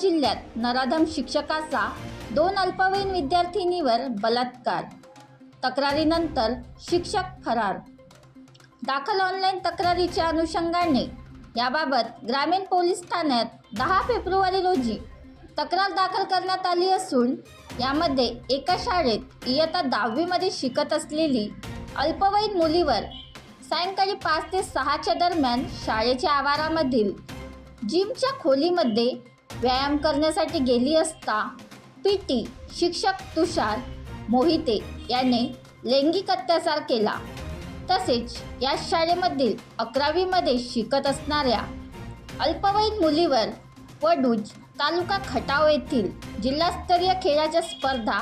जिल्ह्यात नराधम शिक्षकाचा दोन अल्पवयीन विद्यार्थिनीवर बलात्कार. तक्रारीनंतर शिक्षक फरार. दाखल ऑनलाईन तक्रारीच्या अनुषंगाने याबाबत ग्रामीण पोलीस ठाण्यात दहा फेब्रुवारी रोजी तक्रार दाखल करण्यात आली असून यामध्ये एका शाळेत इयत्ता दहावीमध्ये शिकत असलेली अल्पवयीन मुलीवर सायंकाळी पाच ते सहाच्या दरम्यान शाळेच्या आवारामधील जिमच्या खोलीमध्ये व्यायाम करण्यासाठी गेली असता पी टी शिक्षक तुषार मोहिते याने लैंगिक अत्याचार केला. तसेच या शाळेमधील अकरावीमध्ये शिकत असणाऱ्या अल्पवयीन मुलीवर वडूज तालुका खटाव येथील जिल्हास्तरीय खेळाच्या स्पर्धा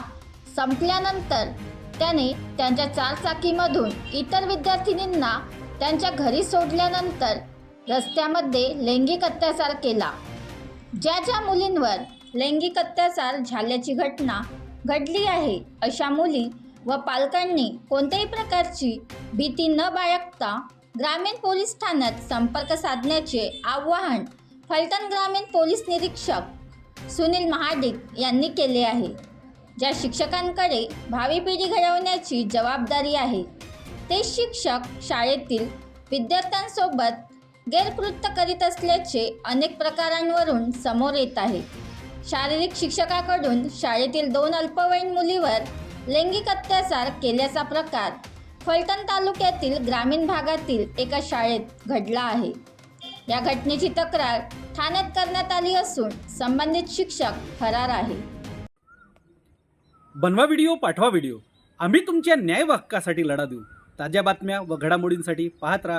संपल्यानंतर त्याने त्यांच्या चारचाकीमधून इतर विद्यार्थिनींना त्यांच्या घरी सोडल्यानंतर रस्त्यामध्ये लैंगिक अत्याचार केला. ज्या ज्या मुलींवर लैंगिक अत्याचार झाल्याची घटना घडली आहे अशा मुली व पालकांनी कोणत्याही प्रकारची भीती न बाळगता ग्रामीण पोलीस ठाण्यात संपर्क साधण्याचे आवाहन फलटण ग्रामीण पोलीस निरीक्षक सुनील महाडिक यांनी केले आहे ज्या शिक्षकांकडे भावी पिढी घडवण्याची जबाबदारी आहे. ते शिक्षक शाळेतील विद्यार्थ्यांसोबत गैरकृत्य करीत असल्याचे अनेक प्रकारांवरून समोर येत आहे. शारीरिक शिक्षकाकडून शाळेतील दोन अल्पवयीन मुलीवर लैंगिक अत्याचार केल्याचा प्रकार फलटण तालुक्यातील ग्रामीण भागातील एका शाळेत घडला आहे. या घटनेची तक्रार ठाण्यात करण्यात आली असून संबंधित शिक्षक फरार आहे. बनवा व्हिडिओ पाठवा व्हिडिओ. आम्ही तुमच्या न्याय हक्कासाठी लढा देऊ. ताज्या बातम्या व घडामोडींसाठी पाहत राहा